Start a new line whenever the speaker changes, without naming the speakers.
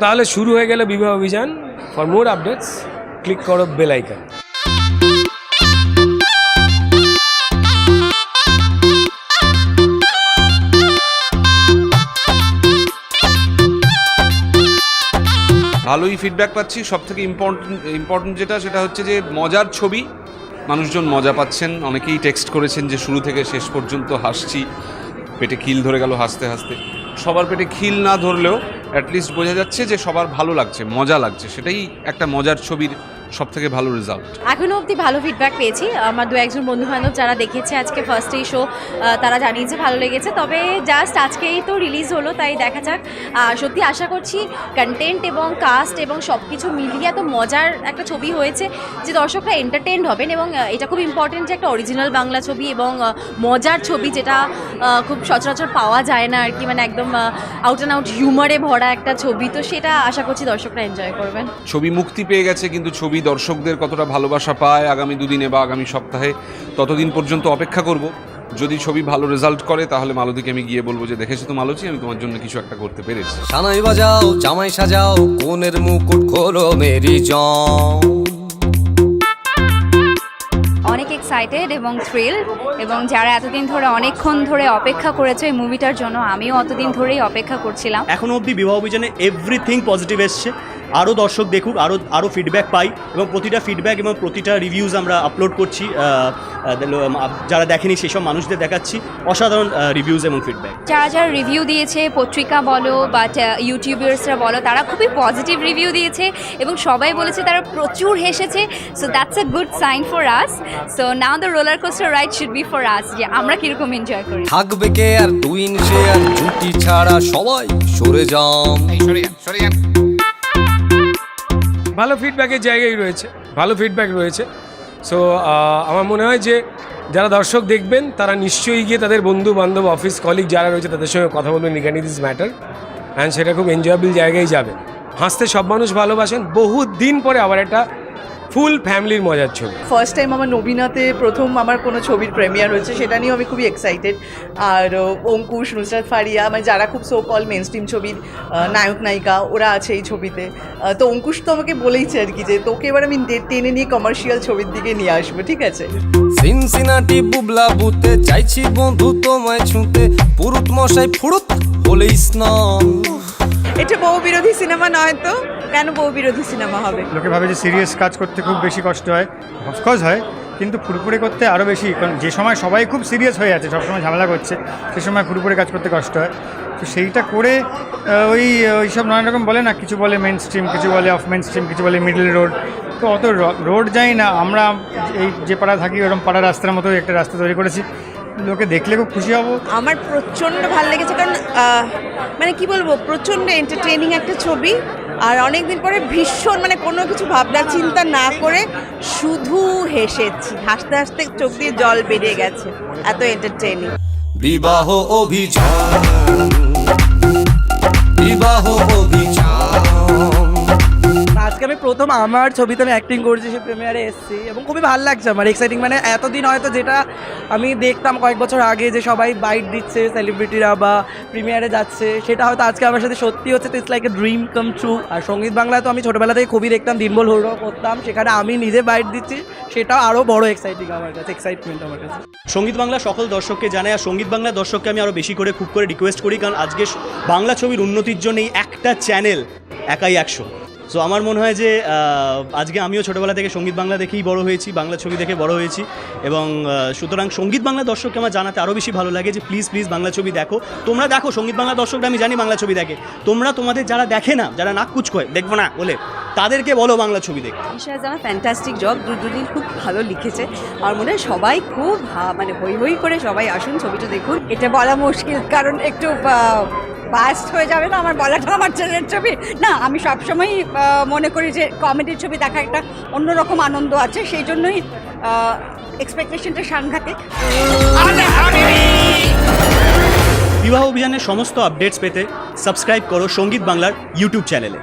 তাহলে শুরু হয়ে গেল বিবাহ অভিযান। ফর মোর আপডেটস ক্লিক করো বেল
ভালোই ফিডব্যাক পাচ্ছি। সব থেকে ইম্পর্টেন্ট ইম্পর্টেন্ট যেটা, সেটা হচ্ছে যে মজার ছবি। মানুষজন মজা পাচ্ছেন। অনেকেই টেক্সট করেছেন যে, শুরু থেকে শেষ পর্যন্ত হাসছি। পেটে খিল ধরে গেল হাসতে হাসতে। সবার পেটে খিল না ধরলেও অ্যাটলিস্ট বোঝা যাচ্ছে যে সবার ভালো লাগছে, মজা লাগছে। সেটাই একটা মজার ছবির সব থেকে ভালো রেজাল্ট
এখনও অবধি ভালো ফিডব্যাক পেয়েছি। আমার দু একজন বন্ধু বান্ধব যারা দেখেছে আজকে ফার্স্ট এই শো তারা জানিয়েছে ভালো লেগেছে। তবে জাস্ট আজকেই তো রিলিজ হলো তাই দেখা যাক। সত্যি আশা করছি কন্টেন্ট এবং কাস্ট এবং সব কিছু মিলিয়ে এত মজার একটা ছবি হয়েছে যে দর্শকরা এন্টারটেন হবেন এবং এটা খুব ইম্পর্টেন্ট যে একটা অরিজিনাল বাংলা ছবি এবং মজার ছবি যেটা খুব সচরাচর পাওয়া যায় না আর কি। মানে একদম আউট অ্যান্ড আউট হিউমারে ভরা একটা ছবি। তো সেটা আশা করছি দর্শকরা এনজয় করবেন।
ছবি মুক্তি পেয়ে গেছে কিন্তু ছবি দর্শকদের কতটা ভালোবাসা পায় আগামী দুদিনে বা আগামী সপ্তাহে ততদিন পর্যন্ত অপেক্ষা করব। যদি ছবি ভালো রেজাল্ট করে তাহলে মালতীকে আমি গিয়ে বলব যে দেখেছ তো মালতী? আমি তোমার জন্য কিছু একটা করতে পেরেছি।
সানাই বাজাও জামাই সাজাও কোনের মুকুট খোলো মেরি জং
অনেক এক্সাইটেড এবং থ্রিল এবং যারা এতদিন ধরে অনেকক্ষণ ধরে অপেক্ষা করেছে এই মুভিটার জন্য আমিও অতদিন ধরেই অপেক্ষা করছিলাম।
এখনও অবধি বিবাহ অভিযানে এভরিথিং পজিটিভ এসছে। আরও দর্শক দেখুক আরও আরও ফিডব্যাক পাই এবং প্রতিটা ফিডব্যাক এবং প্রতিটা রিভিউজ আমরা আপলোড করছি যারা দেখেনি সেসব মানুষদের দেখাচ্ছি। অসাধারণ রিভিউজ এবং ফিডব্যাক
যারা যারা রিভিউ দিয়েছে পত্রিকা বলো বা ইউটিউবার্সরা বলো তারা খুবই পজিটিভ রিভিউ দিয়েছে এবং সবাই বলেছে তারা প্রচুর হেসেছে। So that's a good sign for us so now the roller coaster ride should be for us যে আমরা কীরকম এনজয় করি।
থাকবে কে আর টুইন শেয়ার জুটি ছাড়া সবাই সরে যান।
ভালো ফিডব্যাকের জায়গায় রয়েছে, ভালো ফিডব্যাক রয়েছে। সো আমার মনে হয় যে যারা দর্শক দেখবেন, তারা নিশ্চয়ই গিয়ে তাদের বন্ধু, বান্ধব অফিস কলিগ যারা রয়েছে, তাদের সঙ্গে কথা বলবেন রিগার্ডিং দিস ম্যাটার অ্যান্ড সেটা খুব এনজয়েবল জায়গায় যাবে হাসতে সব মানুষ ভালোবাসেন। বহু দিন পরে আবার একটা ফুল ফ্যামিলির মজার ছবি।
ফার্স্ট টাইম আমার নবীনাতে প্রথম আমার কোনো ছবির প্রেমিয়ার হয়েছে সেটা নিয়েও আমি খুবই এক্সাইটেড আর অঙ্কুশ নুসরাত ফারিয়া মানে যারা খুব সো কল মেন স্ট্রিম ছবির নায়ক নায়িকা ওরা আছে এই ছবিতে। তো অঙ্কুশ তো আমাকে বলেইছে আর কি যে তোকে এবার আমি টেনে নিয়ে কমার্শিয়াল ছবির দিকে নিয়ে আসব ঠিক আছে?
সিনসিনাটি বুবলা বুতে চাইছি বন্ধু তোমায় ছুঁতে পুরুত মশাই ফুরুত হলেই স্নান।
এটা বহু বিরোধী সিনেমা নয় তো? কেন বউ বিরোধী সিনেমা হবে?
লোকে ভাবে যে সিরিয়াস কাজ করতে খুব বেশি কষ্ট হয়। অফকোর্স হয় কিন্তু ফুরফুরে করতে আরও বেশি কারণ যে সময় সবাই খুব সিরিয়াস হয়ে আছে সবসময় ঝামেলা করছে সে সময় ফুরফুরে কাজ করতে কষ্ট হয়। তো সেইটা করে ওই ওই সব নানা রকম বলে না কিছু বলে মেন স্ট্রিম কিছু বলে অফ মেন স্ট্রিম কিছু বলে মিডল রোড তো অত রোড যাই না আমরা এই যে পাড়া থাকি ওরকম পাড়া রাস্তার মতো একটা রাস্তা তৈরি করেছি। লোকে দেখলে খুব খুশি হব।
আমার প্রচণ্ড ভালো লেগেছে কারণ মানে কি বলব প্রচণ্ড এন্টারটেনিং একটা ছবি। আর অনেক দিন পরে ভীষণ মানে কোনো কিছু ভাবনা, চিন্তা না করে শুধু হেসেছি। হাসতে হাসতে চোখ দিয়ে জল বেরিয়ে গেছে। এত এন্টারটেনিং
বিবাহ অভিযান। বিবাহ অভিযান।
আজকে আমি প্রথম আমার ছবিতে আমি অ্যাক্টিং করছি সে প্রিমিয়ারে এসেছি এবং খুবই ভালো লাগছে আমার এক্সাইটিং মানে এতদিন হয়তো যেটা আমি দেখতাম কয়েক বছর আগে যে সবাই বাইট দিচ্ছে সেলিব্রিটিরা বা প্রিমিয়ারে যাচ্ছে, সেটা হয়তো আজকে আমার সাথে সত্যি হচ্ছে it's like a dream come true আর সংগীত বাংলায় তো আমি ছোটোবেলা থেকে খুবই দেখতাম, দিনবল হরো করতাম, সেখানে আমি নিজে বাইট দিচ্ছি, সেটাও আরও বড় এক্সাইটিং আমার কাছে এক্সাইটমেন্ট আমার কাছে।
সংগীত বাংলা সকল দর্শককে জানাই, আর সংগীত বাংলা দর্শককে আমি আরও বেশি করে, খুব করে রিকোয়েস্ট করি, কারণ আজকে বাংলা ছবির উন্নতির জন্য এই একটা চ্যানেল একাই একশো। সো আমার মনে হয় যে আজকে আমিও ছোটোবেলা থেকে সংগীত বাংলা দেখেই বড় হয়েছি, বাংলা ছবি দেখে বড় হয়েছি এবং সুতরাং সংগীত বাংলা দর্শককে আমার জানাতে আরও বেশি ভালো লাগে যে প্লিজ প্লিজ বাংলা ছবি দেখো। তোমরা দেখো, সংগীত বাংলা দর্শকরা আমি জানি বাংলা ছবি দেখে। তোমরা তোমাদের যারা দেখে না, যারা নাক কুচকোয় দেখব না, বলে, তাদেরকে বলো বাংলা ছবি দেখতে।
বিষয়ে জানা ফ্যান্টাস্টিক জব দুদিন খুব ভালো লিখেছে। আর মনে হয় সবাই খুব মানে হই হই করে সবাই আসুন, ছবিটা দেখুন। এটা বলা মুশকিল, কারণ একটু বাস্ট হয়ে যাবে না, আমার বলাটা আমার ছেলের ছবি। না, আমি সবসময়ই মনে করি যে কমেডির ছবি দেখা একটা অন্যরকম আনন্দ আছে, সেই জন্যই এক্সপেকটেশনটা সাংঘাতিক।
বিবাহ অভিযানের সমস্ত আপডেটস পেতে সাবস্ক্রাইব করো সংগীত বাংলার ইউটিউব চ্যানেলে